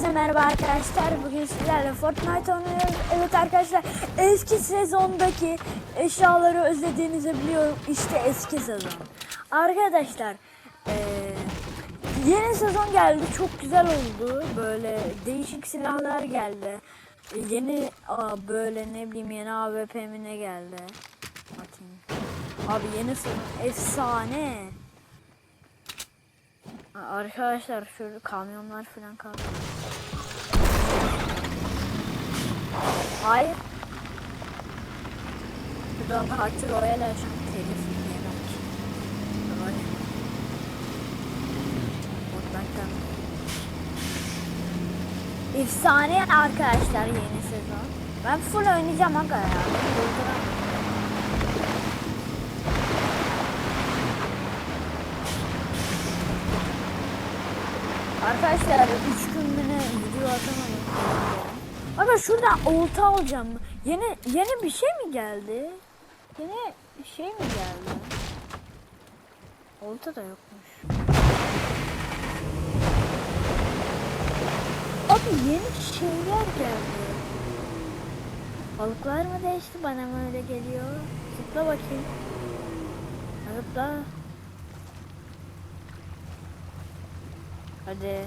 Herkese merhaba arkadaşlar. Bugün sizlerle Fortnite oynuyoruz. Evet arkadaşlar eski sezondaki eşyaları özlediğinizi biliyorum. İşte eski sezon. Arkadaşlar eee, yeni sezon geldi. Çok güzel oldu. Böyle değişik silahlar geldi. Yeni aa, böyle ne bileyim yeni AWP mi ne geldi. Bakayım. Abi yeni sezon efsane. Arkadaşlar şöyle kamyonlar falan kaldı. Hayır. Şuradan Parti Royal açan telif yemek. Efsane arkadaşlar yeni sezon. Ben full oynayacağım aga ya. Arkadaşlar 3 gün bile video atamadım. Ama şuradan olta alacağım. Yeni yeni bir şey mi geldi? Yeni şey mi geldi? Olta da yokmuş. Abi yeni şeyler geldi. Balıklar mı değişti bana mı öyle geliyor? Zıpla bakayım. Zıpla. Hadi.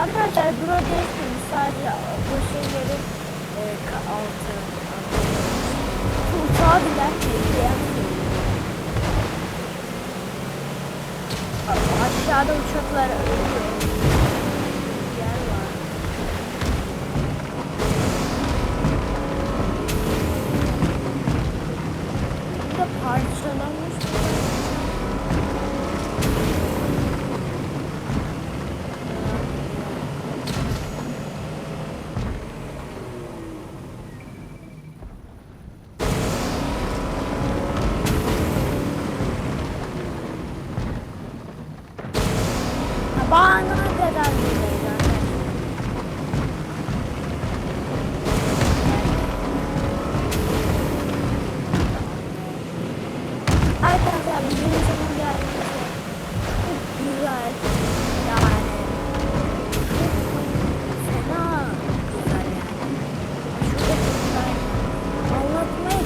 Arkadaşlar bura değiştirmiş sadece bu şeyleri e, altı. Uçağı bilen bekleyen Aşağıda uçaklar ölüyor.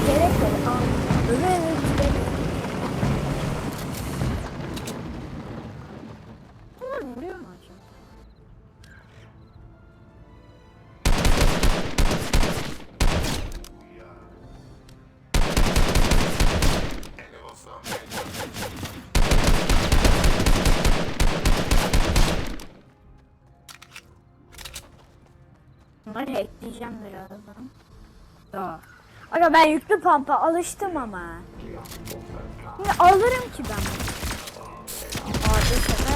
Gerek yok. An- Öyle öyle gidelim. Bunlar vuruyor mu acaba? Bunları hackleyeceğim birazdan. Daha. Aga ben yüklü pampa alıştım ama. Şimdi alırım ki ben. Aa, bu sefer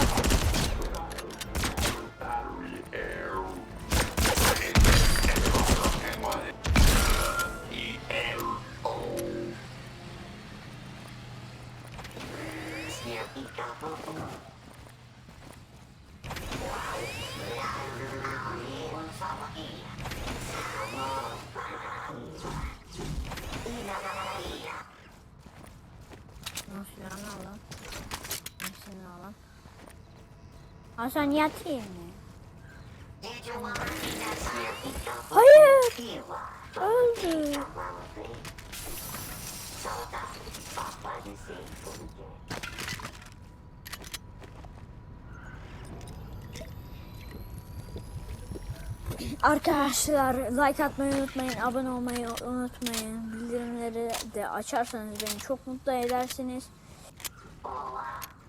我学恼了，我学恼了，好像你也听。呢。哎呀，嗯。Arkadaşlar like atmayı unutmayın, abone olmayı unutmayın. Bildirimleri de açarsanız beni çok mutlu edersiniz.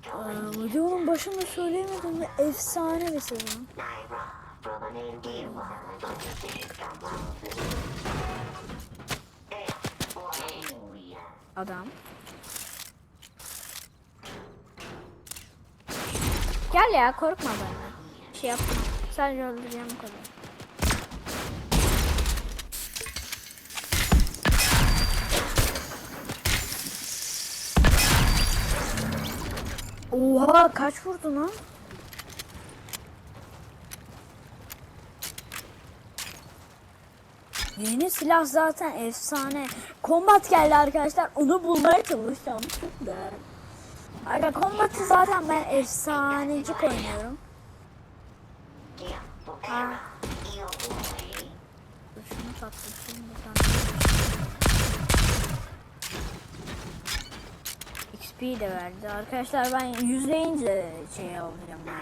Ee, videonun başında söyleyemedim ve efsane bir sezon. Adam. Gel ya korkma benden. Şey yapma. Sadece öldüreceğim kadar. Oha kaç vurdun lan? Yeni silah zaten efsane. Kombat geldi arkadaşlar. Onu bulmaya çalışacağım. Aga kombatı zaten ben efsanecik oynuyorum. Dur şunu tatlırsın buradan. XP de verdi. Arkadaşlar ben yüzleyince şey alacağım ya.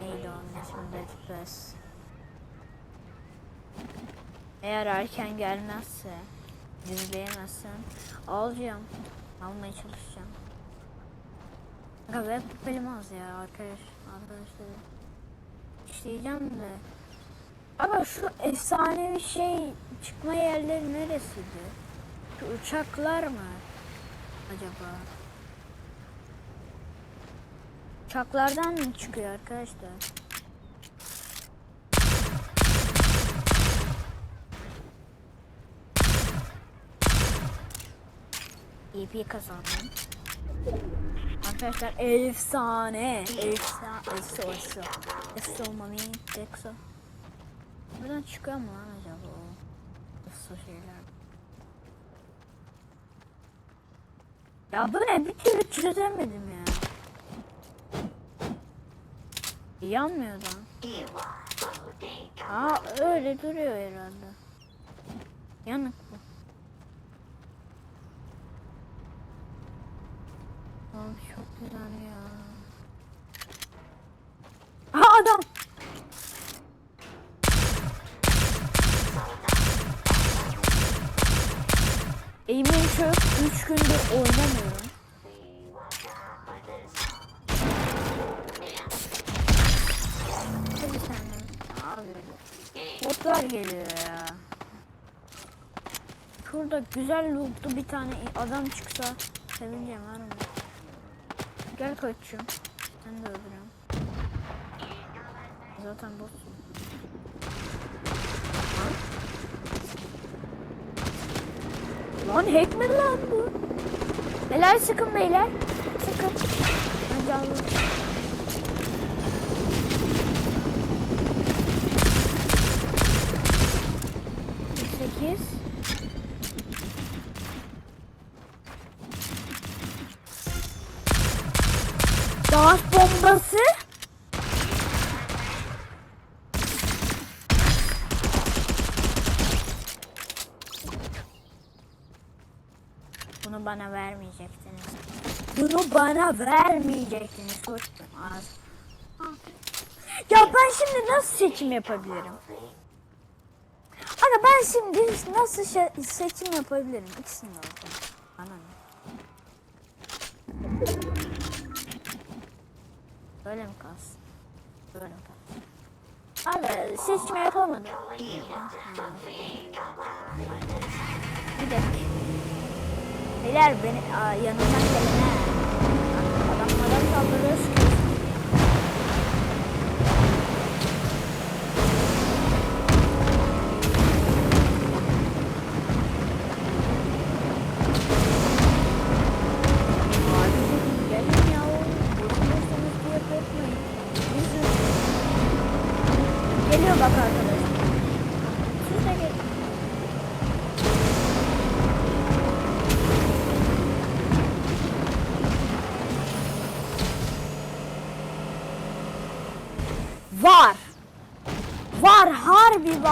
Neydi onun ismi? Dead Press. Eğer erken gelmezse, yüzleyemezsem alacağım. Almaya çalışacağım. Aga web benim az ya arkadaş, arkadaşlar. İşleyeceğim de. Ama şu efsanevi şey çıkma yerleri neresiydi? Şu uçaklar mı? Acaba? Uçaklardan mı çıkıyor arkadaşlar? EP kazandım. Arkadaşlar efsane. Efsane. Eso eso. Eso mami. Exo. Buradan çıkıyor mu lan acaba o? Eso şeyler. Ya bu ne? Bir türlü çözemedim ya. Yanmıyor lan. Aa öyle duruyor herhalde. Yanık bu. Abi çok güzel ya. Aha adam. Eğimin çöp 3 gündür oynamıyorum. Hadi sen de. Abi. Botlar geliyor ya. Şurada güzel lootlu bir tane adam çıksa sevineceğim var mı? Gel koçum. Sen de öldürüyorum. Zaten botsun. Lan hack mi lan bu? Beyler sıkın beyler. Sıkın. Ben canlı. Sekiz. Dağıt bombası. Bana vermeyecektiniz. Bunu bana vermeyecektiniz. Koçum az. Ya ben şimdi nasıl seçim yapabilirim? Aga ben şimdi nasıl seçim yapabilirim? İkisini de alacağım. Bana ne? Böyle mi kalsın? Böyle mi kalsın? Abi seçme yapamadım. Bir dakika. Beyler beni aa, yanımdan gelin ha. Adam adam saldırıyor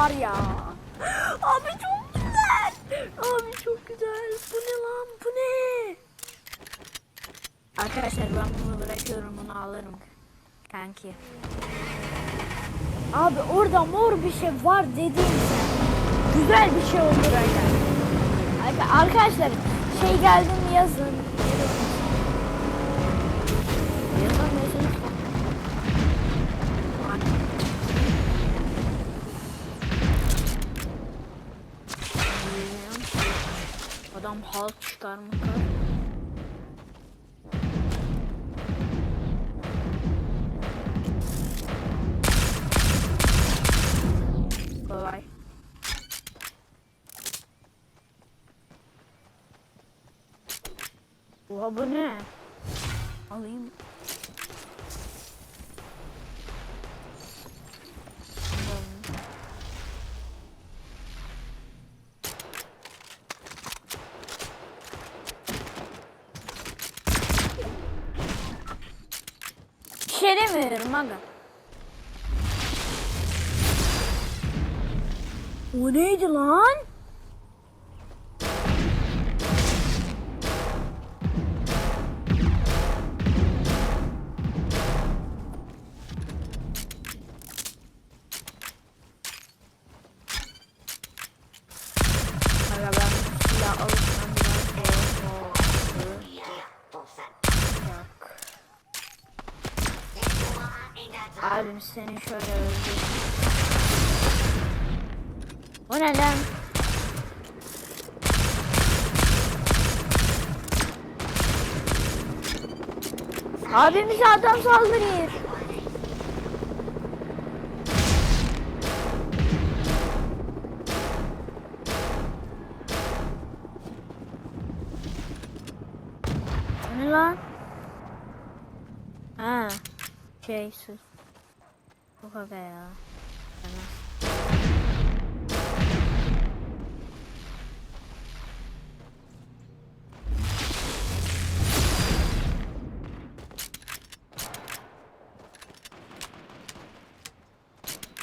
var ya. Abi çok güzel. Abi çok güzel. Bu ne lan bu ne? Arkadaşlar ben bunu bırakıyorum bunu alırım. Kanki. Abi orada mor bir şey var dediğim. Güzel bir şey olur arkadaşlar. Arkadaşlar şey geldi mi yazın. Adam halk çıkarmış. Kolay. Oha bu ne? Aga. O neydi lan? Seni şöyle öldür. O ne lan? Abimize adam saldırıyor.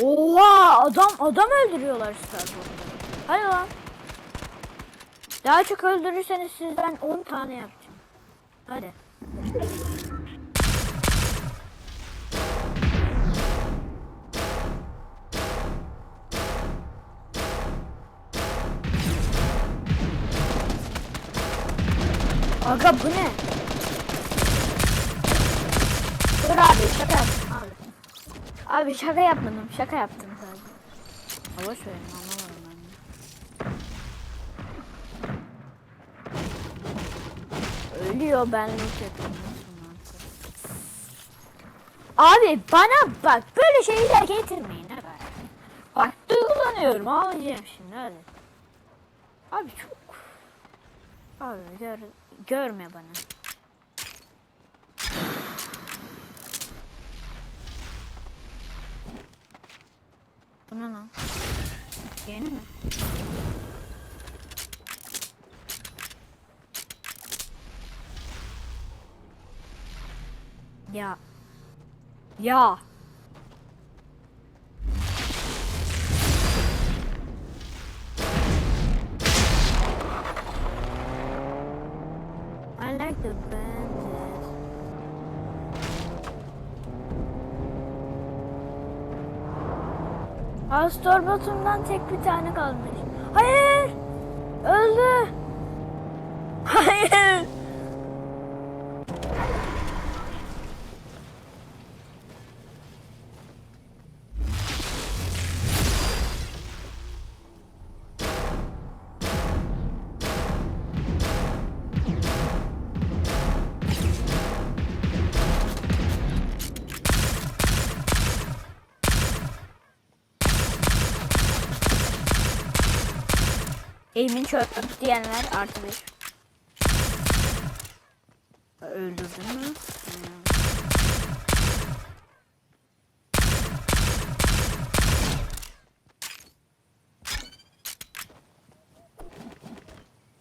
Oha adam adam öldürüyorlar Starbucks'ta. Hadi lan. Daha çok öldürürseniz sizden 10 tane yapacağım. Hadi. Aga bu ne? Dur abi şaka abi. Abi şaka yapmadım şaka yaptım sadece. Hava söyleyeyim anlamadım ben. Ölüyor ben loot yapıyorum. Abi bana bak böyle şeyler getirmeyin bak. Bak duygulanıyorum ağlayacağım şimdi hadi. Abi çok. Abi gör, görme bana. Bu ne lan? Yeni mi? Ya. Ya. I like the bandit. Astor Batum'dan tek bir tane kalmış. Eğimin çöp diyenler artı bir. Öldürdün mü? Hmm.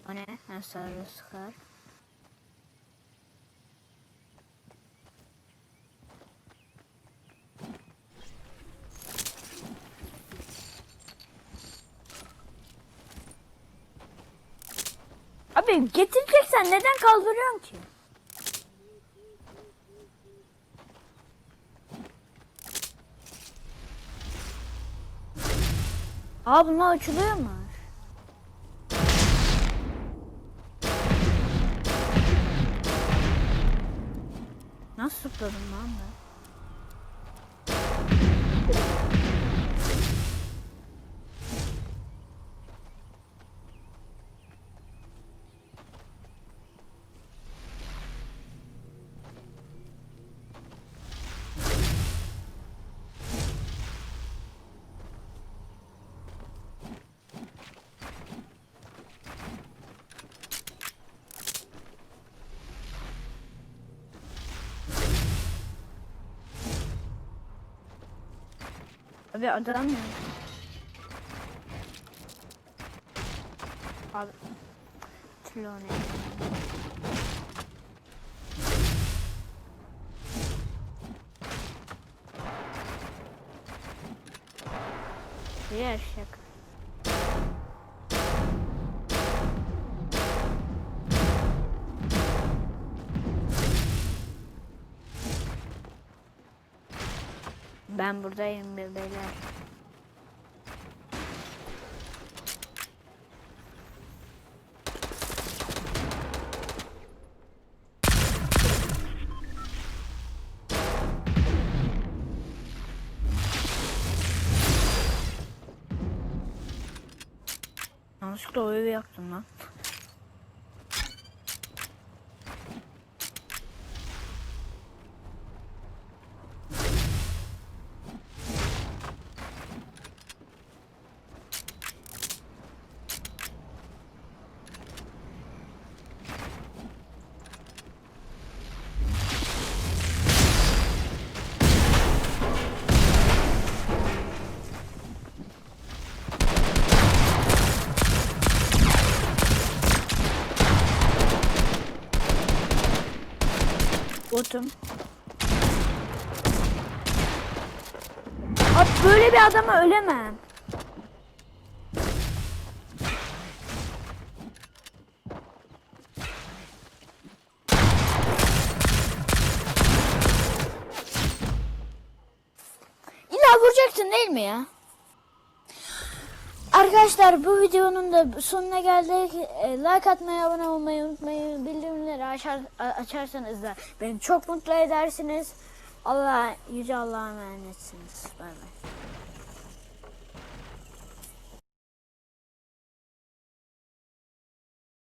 O ne? Ha, sarı sıkar. Abi getireceksen neden kaldırıyorsun ki? Aa bunlar açılıyor mu? Nasıl zıpladım Abi adam ya. Abi. Tlone. Wiesz jak Ben buradayım bebeler. Yanlışlıkla o evi yaktım lan. Botum. Abi böyle bir adama ölemem. İlla vuracaksın değil mi ya? Arkadaşlar bu videonun da sonuna geldik. E, Like atmayı, abone olmayı unutmayın. Bildirimleri açar, açarsanız da beni çok mutlu edersiniz. Allah yüce Allah'a emanetsiniz. Bay bay.